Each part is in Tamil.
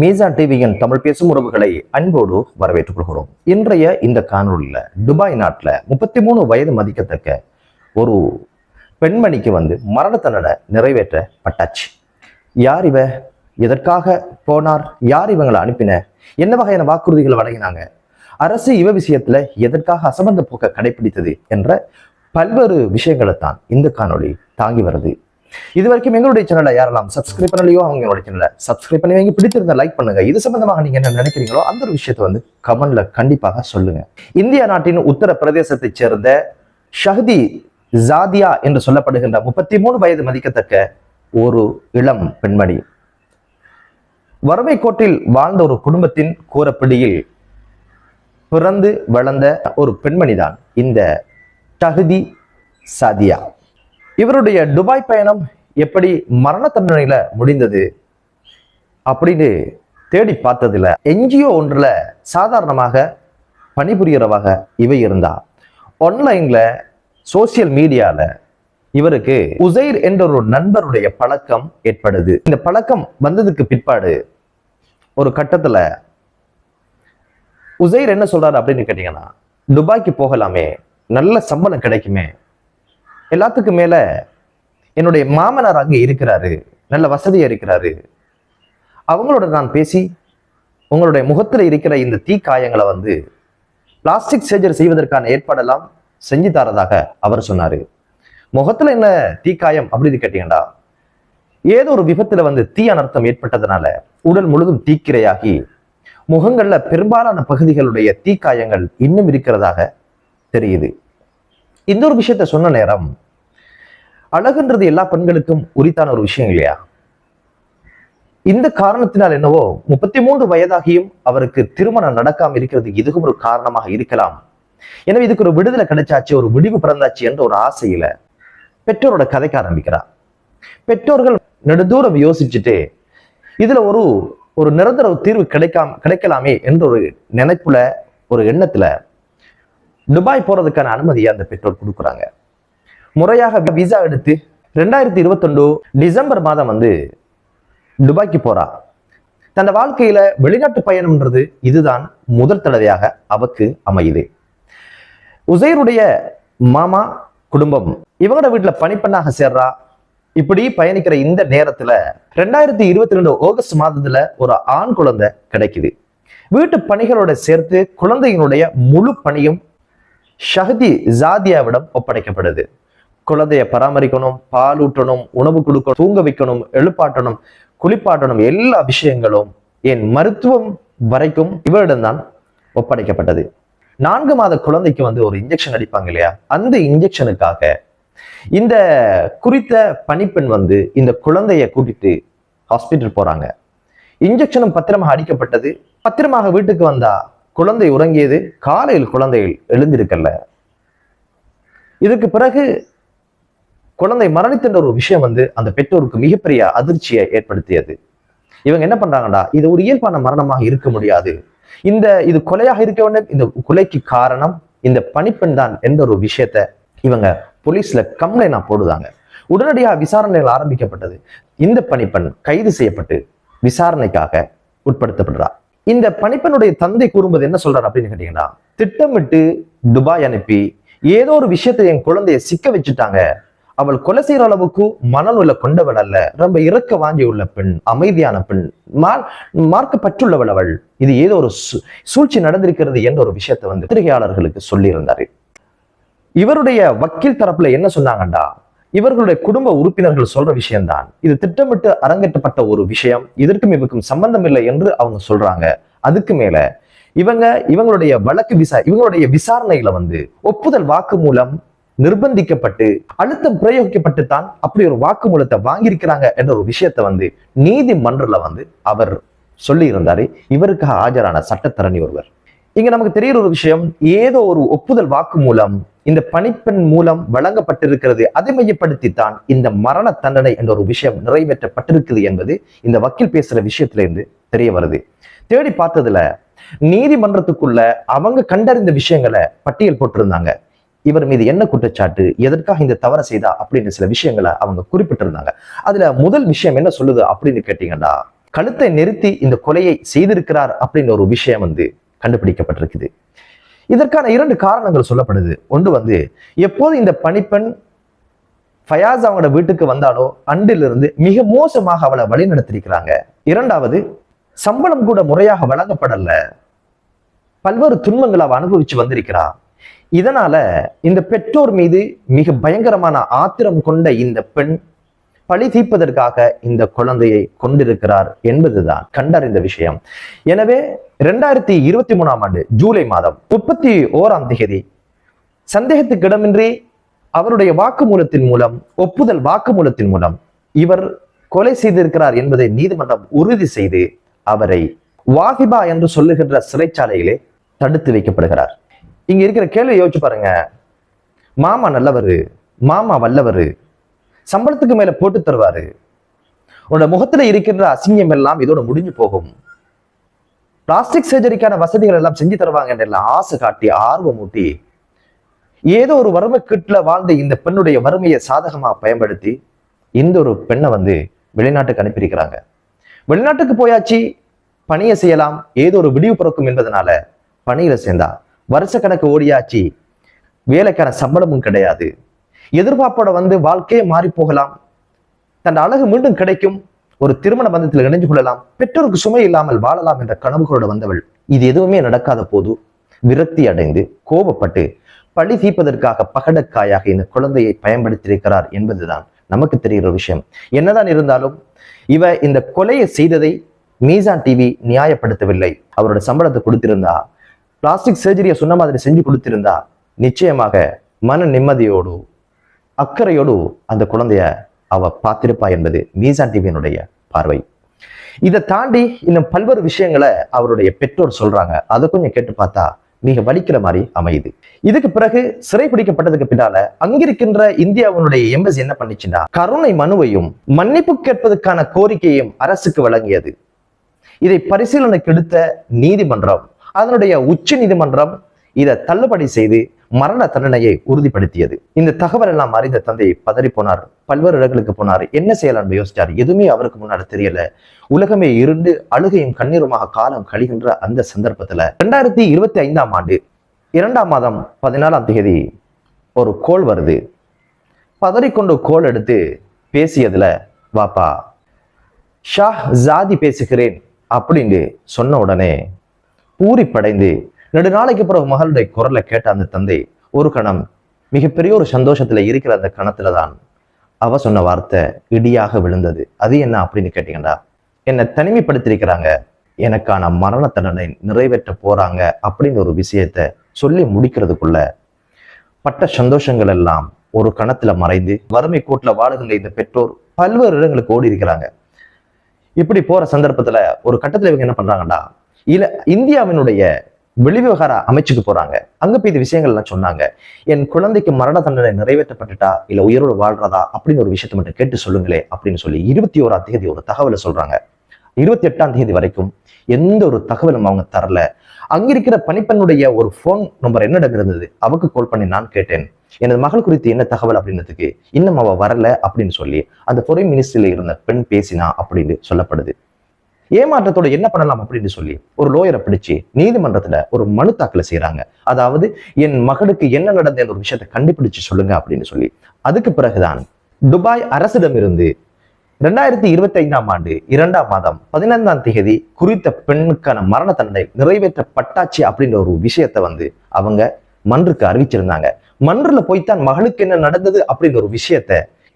மீசான் டிவியின் தமிழ் பேசும் உறவுகளை அன்போடு வரவேற்றுக் கொள்கிறோம். இன்றைய இந்த காணொளியில துபாய் நாட்டில் முப்பத்தி மூணு வயது மதிக்கத்தக்க ஒரு பெண்மணிக்கு வந்து மரண தண்டனை நிறைவேற்றப்பட்டாச்சு யார் இவ? எதற்காக போனார்? யார் இவங்களை அனுப்பின? என்ன வகையான வாக்குறுதிகளை வழங்கினாங்க? அரசு இவ விஷயத்துல எதற்காக அசம்பந்த போக்க கடைபிடித்தது என்ற பல்வேறு விஷயங்களை தான் இந்த காணொளி தாங்கி வருது. இது வரைக்கும் எங்களுடைய சேனலை யாரெல்லாம் சப்ஸ்கிரைப் பண்ணலையோ அவங்களோட சேனலை சப்ஸ்கிரைப் பண்ணி வைங்க. பிடித்திருந்த லைக் பண்ணுங்க. இது சம்பந்தமாக நீங்க என்ன நினைக்கிறீங்களோ அந்த ஒரு விஷயத்தை வந்து கமெண்ட்ல கண்டிப்பாக சொல்லுங்க. இந்திய நாட்டின் உத்தர சேர்ந்த ஷஹதி ஜாதியா என்று சொல்லப்படுகின்ற முப்பத்தி மூணு வயது மதிக்கத்தக்க ஒரு இளம் பெண்மணி. வறுமை கோட்டில் வாழ்ந்த ஒரு குடும்பத்தின் கூறப்பிடியில் பிறந்து வளர்ந்த ஒரு பெண்மணிதான் இந்த தகுதி சாதியா இவருடைய துபாய் பயணம் எப்படி மரண தண்டனையில முடிந்தது அப்படின்னு தேடி பார்த்ததுல என்ஜிஓ ஒன்றுல சாதாரணமாக பணிபுரியறவாக இவை இருந்தா. ஆன்லைன்ல சோசியல் மீடியால இவருக்கு உசைர் என்ற ஒரு நண்பருடைய பழக்கம் ஏற்படுது. இந்த பழக்கம் வந்ததுக்கு பிற்பாடு ஒரு கட்டத்துல உசைர் என்ன சொல்றாரு அப்படின்னு கேட்டீங்கன்னா துபாய்க்கு போகலாமே நல்ல சம்பளம் கிடைக்குமே எல்லாத்துக்கும் மேல என்னுடைய மாமனார் அங்கே இருக்கிறாரு. நல்ல வசதியா இருக்கிறாரு. அவங்களோட நான் பேசி உங்களுடைய முகத்தில் இருக்கிற இந்த தீக்காயங்களை வந்து பிளாஸ்டிக் சர்ஜரி செய்வதற்கான ஏற்பாடெல்லாம் செஞ்சு தரதாக அவர் சொன்னாரு. முகத்துல என்ன தீக்காயம் அப்படின்னு கேட்டீங்கன்னா ஏதோ ஒரு விபத்துல வந்து தீ அனர்த்தம் ஏற்பட்டதுனால உடல் முழுதும் தீக்கிரையாகி முகங்கள்ல பெரும்பாலான பகுதிகளுடைய தீக்காயங்கள் இன்னும் இருக்கிறதாக தெரியுது. இந்த ஒரு விஷயத்த சொன்ன நேரம் அழகுன்றது எல்லா பெண்களுக்கும் உரித்தான ஒரு விஷயம் இல்லையா? இந்த காரணத்தினால் என்னவோ முப்பத்தி மூன்று வயதாகியும் அவருக்கு திருமணம் நடக்காம இருக்கிறது இதுக்கும் ஒரு காரணமாக இருக்கலாம். எனவே இதுக்கு ஒரு விடுதலை கிடைச்சாச்சு ஒரு விடிவு பிறந்தாச்சு என்ற ஒரு ஆசையில பெற்றோரோட கதைக்க ஆரம்பிக்கிறார். பெற்றோர்கள் நெடுதூரம் யோசிச்சுட்டு இதுல ஒரு ஒரு நிரந்தர தீர்வு கிடைக்காம கிடைக்கலாமே என்ற ஒரு நினைப்புல ஒரு எண்ணத்துல துபாய் போறதுக்கான அனுமதியை அந்த பெற்றோர் கொடுக்குறாங்க. முறையாக விசா எடுத்து ரெண்டாயிரத்தி இருபத்தொண்டு டிசம்பர் மாதம் வந்து துபாய்க்கு போறா. தன் வாழ்க்கையில வெளிநாட்டு பயணம்ன்றது இதுதான் முதல் தடவையாக அவக்கு அமையுது. உசைருடைய மாமா குடும்பம் இவங்களோட வீட்டுல பணிப்பெண்ணாக சேர்றா. இப்படி பயணிக்கிற இந்த நேரத்துல ரெண்டாயிரத்தி இருபத்தி ரெண்டு ஆகஸ்ட் மாதத்துல ஒரு ஆண் குழந்தை கிடைக்குது. வீட்டு பணிகளோட சேர்த்து குழந்தையினுடைய முழு பணியும் ஷஹதி ஜாதியாவிடம் ஒப்படைக்கப்படுது. குழந்தைய பராமரிக்கணும் பால் ஊட்டணும் உணவு கொடுக்கணும் தூங்க வைக்கணும் எழுப்பாட்டணும் குளிப்பாட்டணும் எல்லா விஷயங்களும் என் மருத்துவம் வரைக்கும் இவரிடம்தான் ஒப்படைக்கப்பட்டது. நான்கு மாத குழந்தைக்கு வந்து ஒரு இன்ஜெக்ஷன் அடிப்பாங்க இல்லையா? அந்த இன்ஜெக்ஷனுக்காக இந்த குறித்த பணிப்பெண் வந்து இந்த குழந்தைய கூட்டிட்டு ஹாஸ்பிட்டல் போறாங்க. இன்ஜெக்ஷனும் பத்திரமாக அடிக்கப்பட்டது. பத்திரமாக வீட்டுக்கு வந்தா குழந்தை உறங்கியது. காலையில் குழந்தைகள் எழுந்திருக்கல. இதுக்கு பிறகு குழந்தை மரணித்துன்ற ஒரு விஷயம் வந்து அந்த பெற்றோருக்கு மிகப்பெரிய அதிர்ச்சியை ஏற்படுத்தியது. இவங்க என்ன பண்றாங்கடா? இது ஒரு இயல்பான மரணமாக இருக்க முடியாது. இந்த இது கொலையாக இருக்க வேண்டும். இந்த கொலைக்கு காரணம் இந்த பணிப்பெண் தான் என்ற ஒரு விஷயத்த இவங்க போலீஸ்ல கம்ப்ளைண்டா போடுதாங்க உடனடியாக விசாரணைகள் ஆரம்பிக்கப்பட்டது. இந்த பணிப்பெண் கைது செய்யப்பட்டு விசாரணைக்காக உட்படுத்தப்படுறார் இந்த பணிப்பெண்ணுடைய தந்தை கூறும்போது என்ன சொல்றாரு அப்படின்னு கேட்டீங்கன்னா திட்டமிட்டு துபாய் அனுப்பி ஏதோ ஒரு விஷயத்தை என் குழந்தைய சிக்க வச்சுட்டாங்க. அவள் கொலை செய்யற அளவுக்கு மனநுல கொண்டவள் அல்ல. ரொம்ப இறக்க வாங்கி உள்ள பெண் அமைதியான பெண். மார் மார்க்க பற்றுள்ளவள் அவள். இது ஏதோ ஒரு சூழ்ச்சி நடந்திருக்கிறது என்ற ஒரு விஷயத்தை வந்து பத்திரிகையாளர்களுக்கு சொல்லியிருந்தார் இவருடைய வக்கீல் தரப்புல என்ன சொன்னாங்கண்டா? இவர்களுடைய குடும்ப உறுப்பினர்கள் சொல்ற விஷயம்தான். இது திட்டமிட்டு அரங்கேற்றப்பட்ட ஒரு விஷயம். இதற்கும் இவருக்கும் சம்பந்தம் இல்லை என்று அவங்க சொல்றாங்க. அதுக்கு மேல இவங்க இவங்களுடைய வழக்கு விசா இவங்களுடைய விசாரணையில வந்து ஒப்புதல் வாக்கு மூலம் நிர்பந்திக்கப்பட்டு அழுத்தம் பிரயோகிக்கப்பட்டு தான் அப்படி ஒரு வாக்குமூலத்தை வாங்கியிருக்கிறாங்க என்ற ஒரு விஷயத்தை வந்து நீதிமன்றல வந்து அவர் சொல்லி இருந்தாரு இவருக்கு ஆஜரான சட்டத்தரணி ஒருவர். இங்க நமக்கு தெரியுற ஒரு விஷயம் ஏதோ ஒரு ஒப்புதல் வாக்கு மூலம் இந்த பணிப்பெண் மூலம் வழங்கப்பட்டிருக்கிறது அதை மையப்படுத்தித்தான் இந்த மரண தண்டனை என்ற ஒரு விஷயம் நிறைவேற்றப்பட்டிருக்குது என்பது இந்த வக்கீல் பேசுற விஷயத்திலிருந்து தெரிய வருது. தேடி பார்த்ததுல நீதிமன்றத்துக்குள்ள அவங்க கண்டறிந்த விஷயங்களை பட்டியல் போட்டிருந்தாங்க. இவர் மீது என்ன குற்றச்சாட்டு எதற்காக இந்த தவறை செய்தா அப்படின்னு சில விஷயங்களை அவங்க குறிப்பிட்டிருந்தாங்க. அதுல முதல் விஷயம் என்ன சொல்லுது அப்படின்னு கேட்டீங்கன்னா கழுத்தை நிறுத்தி இந்த கொலையை செய்திருக்கிறார் அப்படின்னு ஒரு விஷயம் வந்து கண்டுபிடிக்கப்பட்டிருக்குது. இதற்கான இரண்டு காரணங்கள் சொல்லப்படுது. ஒன்று வந்து எப்போது இந்த பணிப்பெண் ஃபயாஸ் அவங்களோட வீட்டுக்கு வந்தாலோ அன்றிலிருந்து மிக மோசமாக அவளை வழி நடத்திருக்கிறாங்க இரண்டாவது சம்பளம் கூட முறையாக வழங்கப்படல. பல்வேறு துன்பங்களை அவ அனுபவிச்சு வந்திருக்கிறான் இதனால இந்த பெற்றோர் மீது மிக பயங்கரமான ஆத்திரம் கொண்ட இந்த பெண் பழி தீர்ப்பதற்காக இந்த குழந்தையை கொண்டிருக்கிறார் என்பதுதான் கண்டறிந்த விஷயம். எனவே இரண்டாயிரத்தி இருபத்தி மூணாம் ஆண்டு ஜூலை மாதம் முப்பத்தி ஓராம் தேதி சந்தேகத்துக்கிடமின்றி அவருடைய வாக்குமூலத்தின் மூலம் ஒப்புதல் வாக்குமூலத்தின் மூலம் இவர் கொலை செய்திருக்கிறார் என்பதை நீதிமன்றம் உறுதி செய்து அவரை வாகிபா என்று சொல்லுகின்ற சிறைச்சாலையிலே தடுத்து வைக்கப்படுகிறார். இங்க இருக்கிற கேள்வி யோசிச்சு பாருங்க. மாமா நல்லவரு மாமா வல்லவரு சம்பளத்துக்கு மேல போட்டு தருவாரு. உன்னோட முகத்துல இருக்கின்ற அசிங்கம் எல்லாம் இதோட முடிஞ்சு போகும். பிளாஸ்டிக் சர்ஜரிக்கான வசதிகள் எல்லாம் செஞ்சு தருவாங்க எல்லாம் ஆசை காட்டி ஆர்வம் ஊட்டி ஏதோ ஒரு வறுமை கீட்டுல வாழ்ந்த இந்த பெண்ணுடைய வறுமையை சாதகமா பயன்படுத்தி இந்த ஒரு பெண்ணை வந்து வெளிநாட்டுக்கு அனுப்பியிருக்கிறாங்க. வெளிநாட்டுக்கு போயாச்சு பணியை செய்யலாம் ஏதோ ஒரு விடிவு பிறக்கும் என்பதனால பணியில சேர்ந்தா. வருஷ கணக்கு ஓடியாச்சு. வேலைக்கான சம்பளமும் கிடையாது. எதிர்பார்ப்போட வந்து வாழ்க்கையே மாறி போகலாம். தன் அழகு மீண்டும் கிடைக்கும். ஒரு திருமண பந்தத்தில் இணைஞ்சு கொள்ளலாம். பெற்றோருக்கு சுமை இல்லாமல் வாழலாம் என்ற கனவுகளோட வந்தவள். இது எதுவுமே நடக்காத போது விரக்தி அடைந்து கோபப்பட்டு பழி தீர்ப்பதற்காக பகடக்காயாக இந்த குழந்தையை பயன்படுத்தியிருக்கிறார் என்பதுதான் நமக்கு தெரிகிற விஷயம். என்னதான் இருந்தாலும் இவ இந்த கொலையை செய்ததை மீசான் டிவி நியாயப்படுத்தவில்லை. அவரோட சம்பளத்தை கொடுத்திருந்தா பிளாஸ்டிக் சர்ஜரியை சொன்ன மாதிரி செஞ்சு கொடுத்திருந்தா நிச்சயமாக மன நிம்மதியோடு அக்கறையோடு அந்த குழந்தைய அவ பார்த்திருப்பா என்பது மீசா டிவியினுடைய பார்வை. இதை தாண்டி இன்னும் பல்வேறு விஷயங்களை அவருடைய பெற்றோர் சொல்றாங்க. அதை கொஞ்சம் கேட்டு பார்த்தா மிக வலிக்கிற மாதிரி அமையுது. இதுக்கு பிறகு சிறைப்பிடிக்கப்பட்டதுக்கு பின்னால அங்கிருக்கின்ற இந்தியாவினுடைய எம்பசி என்ன பண்ணிச்சுன்னா கருணை மனுவையும் மன்னிப்பு கேட்பதற்கான கோரிக்கையும் அரசுக்கு வழங்கியது. இதை பரிசீலனைக்கு எடுத்த நீதிமன்றம் அதனுடைய உச்ச நீதிமன்றம் இதை தள்ளுபடி செய்து மரண தண்டனையை உறுதிப்படுத்தியது. இந்த தகவல் எல்லாம் அறிந்த தந்தை பதறி போனார். பல்வேறு இடங்களுக்கு போனார். என்ன செய்யலாம்னு யோசிச்சார். எதுவுமே அவருக்கு முன்னாடி தெரியல. உலகமே இருண்டு அழுகையும் கண்ணீருமாக காலம் கழிகின்ற அந்த சந்தர்ப்பத்துல ரெண்டாயிரத்தி இருபத்தி ஐந்தாம் ஆண்டு இரண்டாம் மாதம் பதினாலாம் தேதி ஒரு கோல் வருது. பதறிக்கொண்டு கோல் எடுத்து பேசியதுல வாப்பா ஷா ஜாதி பேசுகிறேன் அப்படின்னு சொன்ன உடனே பூரிப்படைந்து ரெண்டு நாளைக்கு பிறகு மகளுடைய குரலை கேட்ட அந்த தந்தை ஒரு கணம் மிகப்பெரிய ஒரு சந்தோஷத்துல இருக்கிற அந்த கணத்துல தான் அவ சொன்ன வார்த்தை இடியாக விழுந்தது. அது என்ன அப்படின்னு கேட்டீங்கன்னா என்னை தனிமைப்படுத்தியிருக்கிறாங்க. எனக்கான மரண தண்டனை நிறைவேற்ற போறாங்க அப்படின்னு ஒரு விஷயத்த சொல்லி முடிக்கிறதுக்குள்ள பட்ட சந்தோஷங்கள் எல்லாம் ஒரு கணத்துல மறைந்து வறுமை கோட்டில் வாழுகின்ற இந்த பெற்றோர் பல்வேறு இடங்களுக்கு ஓடி இருக்கிறாங்க இப்படி போற சந்தர்ப்பத்துல ஒரு கட்டத்துல இவங்க என்ன பண்றாங்கடா? இல்ல இந்தியாவினுடைய வெளிவிவகார அமைச்சுக்கு போறாங்க. அங்க போய் இந்த விஷயங்கள் எல்லாம் சொன்னாங்க. என் குழந்தைக்கு மரண தண்டனை நிறைவேற்றப்பட்டுட்டா இல்ல உயிரோடு வாழ்றதா அப்படின்னு ஒரு விஷயத்தை மட்டும் கேட்டு சொல்லுங்களே அப்படின்னு சொல்லி இருபத்தி ஓராம் தேதி ஒரு தகவலை சொல்றாங்க. இருபத்தி எட்டாம் தேதி வரைக்கும் எந்த ஒரு தகவலும் அவங்க தரல. அங்க இருக்கிற பணிப்பெண்ணுடைய ஒரு போன் நம்பர் என்னிடம் இருந்தது? அவக்கு கால் பண்ணி நான் கேட்டேன். எனது மகள் குறித்து என்ன தகவல் அப்படின்றதுக்கு இன்னும் அவ வரல அப்படின்னு சொல்லி அந்த பொறை மினிஸ்ட்ரியில இருந்த பெண் பேசினா அப்படின்னு சொல்லப்படுது. ஏமாற்றத்தோட என்ன பண்ணலாம் அப்படின்னு சொல்லி ஒரு லோயரை பிடிச்சு நீதிமன்றத்துல ஒரு மனு தாக்கல் செய்யறாங்க அதாவது என் மகளுக்கு என்ன நடந்த ஒரு விஷயத்தை கண்டுபிடிச்சு சொல்லுங்க அப்படின்னு சொல்லி. அதுக்கு பிறகுதான் துபாய் அரசிடமிருந்து ரெண்டாயிரத்தி இருபத்தி ஐந்தாம் ஆண்டு இரண்டாம் மாதம் பதினைந்தாம் தேதி குறித்த பெண்ணுக்கான மரண தண்டனை நிறைவேற்றப்பட்டாச்சு அப்படின்ற ஒரு விஷயத்தை வந்து அவங்க மன்றுக்கு அறிவிச்சிருந்தாங்க. மன்றுல போய்த்தான் மகளுக்கு என்ன நடந்தது அப்படின்ற ஒரு விஷயத்த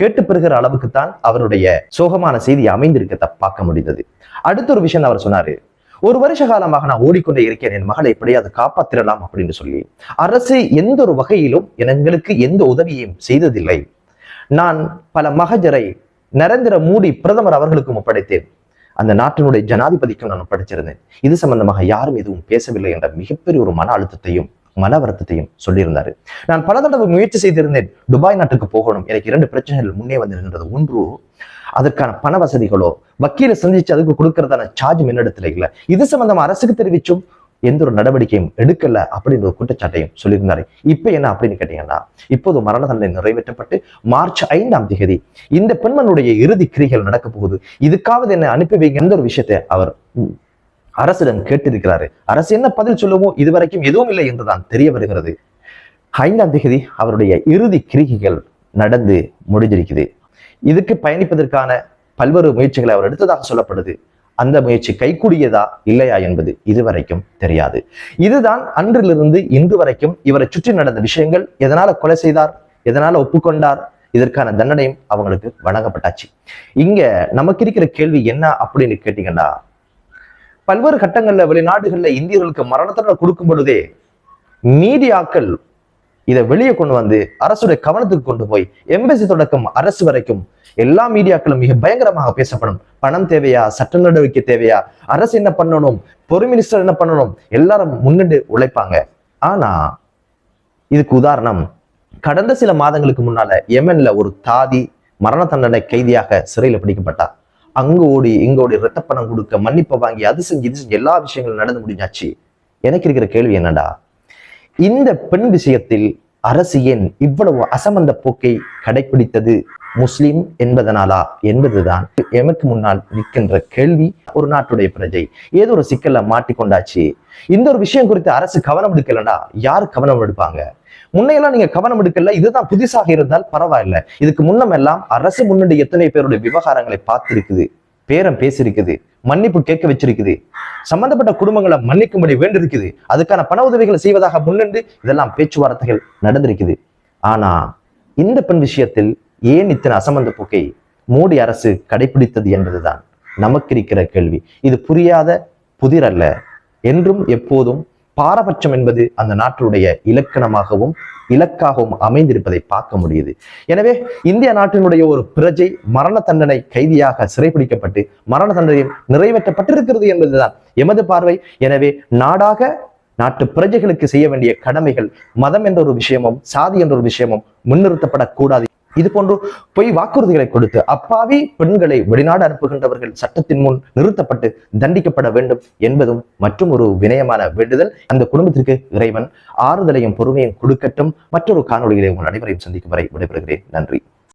கேட்டு பெறுகிற அளவுக்கு தான் அவருடைய சோகமான செய்தி அமைந்திருக்க பார்க்க முடிந்தது. அடுத்த ஒரு விஷயம் அவர் சொன்னாரு ஒரு வருஷ காலமாக நான் ஓடிக்கொண்டே இருக்கேன் என் மகளை எப்படியாவது காப்பாத்திரலாம் அப்படின்னு சொல்லி. அரசு எந்த ஒரு வகையிலும் எங்களுக்கு எந்த உதவியையும் செய்ததில்லை. நான் பல மகஜரை நரேந்திர மோடி பிரதமர் அவர்களுக்கும் ஒப்படைத்தேன். அந்த நாட்டினுடைய ஜனாதிபதிக்கும் நான் ஒப்படைச்சிருந்தேன். இது சம்பந்தமாக யாரும் எதுவும் பேசவில்லை என்ற மிகப்பெரிய ஒரு மன அழுத்தத்தையும் மன வருத்தத்தையும் சொல்லியிருந்தாரு. நான் பல தடவை முயற்சி செய்திருந்தேன் துபாய் நாட்டுக்கு போகணும். எனக்கு இரண்டு பிரச்சனைகள் முன்னே வந்திருக்கின்றது. ஒன்று அதற்கான பண வசதிகளோ வக்கீலை சந்திச்சு அதுக்கு கொடுக்கறதான சார்ஜ் என்னிடத்துல இல்லை. இது சம்பந்தமா அரசுக்கு தெரிவிச்சும் எந்த ஒரு நடவடிக்கையும் எடுக்கல அப்படின்ற ஒரு குற்றச்சாட்டையும் சொல்லியிருந்தாரு. இப்ப என்ன அப்படின்னு கேட்டீங்கன்னா இப்போது மரண தண்டனை நிறைவேற்றப்பட்டு மார்ச் ஐந்தாம் தேதி இந்த பெண்மனுடைய இறுதி கிரிகள் நடக்க போகுது. இதுக்காவது என்ன அனுப்பி வைங்க. எந்த ஒரு விஷயத்தை அவர் அரசிடம் கேட்டிருக்கிறாரு. அரசு என்ன பதில் சொல்லுமோ இதுவரைக்கும் எதுவும் இல்லை என்றுதான் தெரிய வருகிறது. ஐந்தாம் தேதி அவருடைய இறுதி கிரிகைகள் நடந்து முடிஞ்சிருக்குது. இதுக்கு பயணிப்பதற்கான பல்வேறு முயற்சிகளை அவர் எடுத்ததாக சொல்லப்படுது. அந்த முயற்சி கைகூடியதா இல்லையா என்பது இதுவரைக்கும் தெரியாது. இதுதான் அன்றிலிருந்து இன்று வரைக்கும் இவரை சுற்றி நடந்த விஷயங்கள். எதனால கொலை செய்தார்? எதனால ஒப்புக்கொண்டார்? இதற்கான தண்டனையும் அவங்களுக்கு வழங்கப்பட்டாச்சு. இங்க நமக்கு இருக்கிற கேள்வி என்ன அப்படின்னு கேட்டீங்கன்னா பல்வேறு கட்டங்கள்ல வெளிநாடுகள்ல இந்தியர்களுக்கு மரண தண்டனை கொடுக்கும் பொழுதே மீடியாக்கள் இதை வெளியே கொண்டு வந்து அரசுடைய கவனத்துக்கு கொண்டு போய் எம்பசி தொடக்கம் அரசு வரைக்கும் எல்லா மீடியாக்களும் மிக பயங்கரமாக பேசப்படும். பணம் தேவையா? சட்ட நடவடிக்கை தேவையா? அரசு என்ன பண்ணணும்? பொறு மினிஸ்டர் என்ன பண்ணணும்? எல்லாரும் முன்னிட்டு உழைப்பாங்க. ஆனா இதுக்கு உதாரணம் கடந்த சில மாதங்களுக்கு முன்னால யெமன்ல ஒரு தாதி மரண தண்டனை கைதியாக சிறையில் பிடிக்கப்பட்டா அங்க ஓடி இங்க ஓடி ரத்த பணம் கொடுக்க மன்னிப்பை வாங்கி அது செஞ்சு இது செஞ்சு எல்லா விஷயங்களும் நடந்து முடிஞ்சாச்சு. எனக்கு இருக்கிற கேள்வி என்னடா? இந்த பெண் விஷயத்தில் அரசு ஏன் இவ்வளவு அசமந்த போக்கை கடைபிடித்தது முஸ்லிம் என்பதனாலா? என்பதுதான் எமக்கு முன்னால் நிற்கின்ற கேள்வி. ஒரு நாட்டுடைய பிரஜை ஏதோ ஒரு சிக்கல்ல மாட்டிக்கொண்டாச்சு. இந்த ஒரு விஷயம் குறித்து அரசு கவனம் எடுக்கலடா? யார் கவனம் எடுப்பாங்க? முன்னையெல்லாம் நீங்க கவனம் எடுக்கல இதுதான் புதுசாக இருந்தால் பரவாயில்ல. இதுக்கு முன்னமெல்லாம் அரசு முன்னாடி எத்தனை பேருடைய விவகாரங்களை பார்த்திருக்குது பேரம் பேசியிருக்குது மன்னிப்பு கேட்க வச்சிருக்குது சம்பந்தப்பட்ட குடும்பங்களை மன்னிக்கும்படி வேண்டியிருக்குது அதுக்கான பண உதவிகளை செய்வதாக முன்னின்று இதெல்லாம் பேச்சுவார்த்தைகள் நடந்திருக்குது. ஆனா இந்த பெண் விஷயத்தில் ஏன் இத்தனை அசம்பந்த போக்கை மோடி அரசு கடைபிடித்தது என்பதுதான் நமக்கு இருக்கிற கேள்வி. இது புரியாத புதிரல்ல என்றும் எப்போதும் பாரபட்சம் என்பது அந்த நாட்டினுடைய இலக்கணமாகவும் இலக்காகவும் அமைந்திருப்பதை பார்க்க முடியுது. எனவே இந்திய நாட்டினுடைய ஒரு பிரஜை மரண தண்டனை கைதியாக சிறைபிடிக்கப்பட்டு மரண தண்டனையும் நிறைவேற்றப்பட்டிருக்கிறது என்பதுதான் எமது பார்வை. எனவே நாடாக நாட்டு பிரஜைகளுக்கு செய்ய வேண்டிய கடமைகள் மதம் என்ற ஒரு விஷயமும் சாதி என்ற ஒரு விஷயமும் முன்னிறுத்தப்படக்கூடாது இது போன்று பொய் வாக்குறுதிகளை கொடுத்து அப்பாவி பெண்களை வெளிநாடு அனுப்புகின்றவர்கள் சட்டத்தின் முன் நிறுத்தப்பட்டு தண்டிக்கப்பட வேண்டும் என்பதும் மற்றும் ஒரு வினயமான வேண்டுதல். அந்த குடும்பத்திற்கு இறைவன் ஆறுதலையும் பொறுமையும் கொடுக்கட்டும். மற்றொரு காணொலிகளை உங்கள் அனைவரையும் சந்திக்கும் வரை விடைபெறுகிறேன். நன்றி.